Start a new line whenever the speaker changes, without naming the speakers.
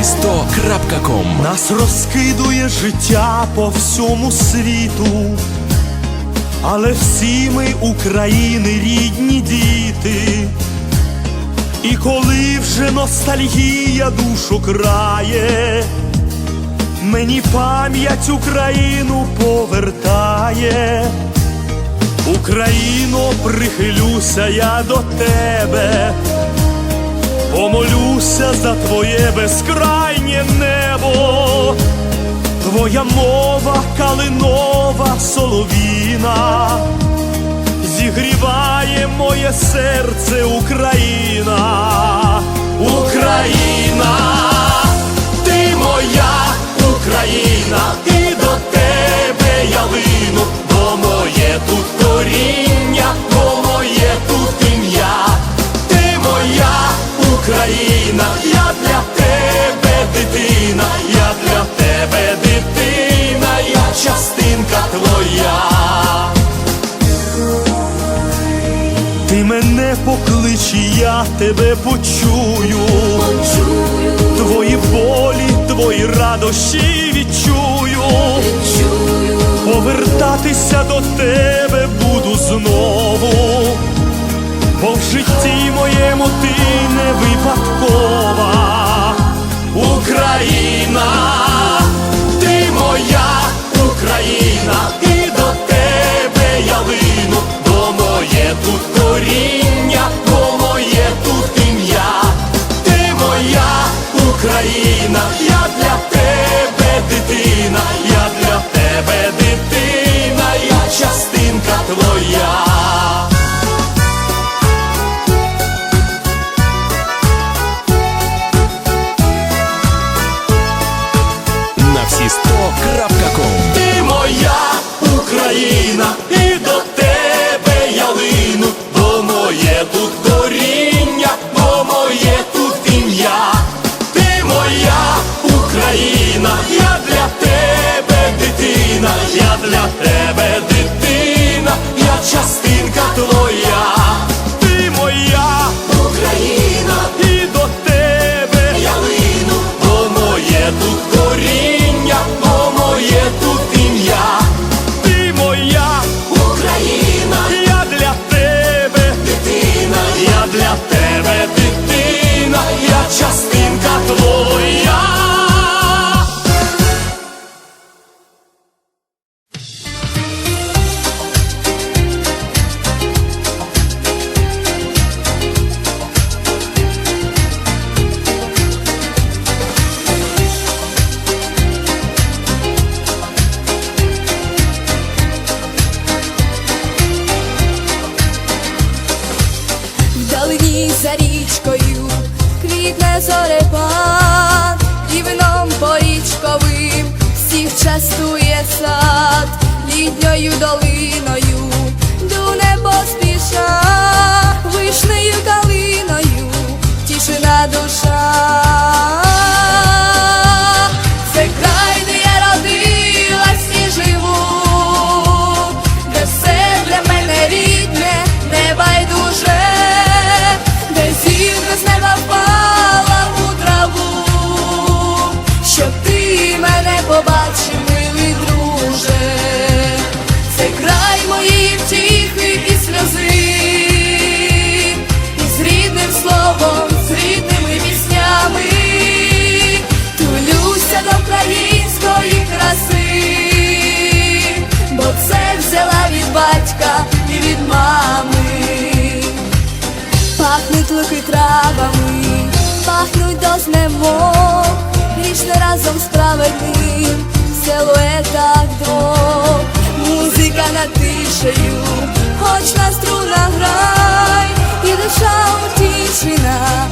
Україна.ком
Нас розкидує життя по всьому світу, але всі ми України рідні діти. І коли вже ностальгія душу крає, мені пам'ять Україну повертає. Україно, прихилюся я до тебе, помолюся за твоє безкрайнє небо, твоя мова калинова соловіна, зігріває моє серце Україна, Україна, Україна, я для тебе дитина, я для тебе дитина, я частинка твоя. Ти мене поклич, я тебе почую. Твої болі, твої радощі відчую. Повертатися до тебе буду знову, бо в житті моєму ти Україна, дитина, я для
річкою квітне зорепад, і вином порічковим всіх частує сад, літньою долиною знемог, грішне разом в силуетах двох, музика над тишею, хоч на струнах грай, і душа утішена,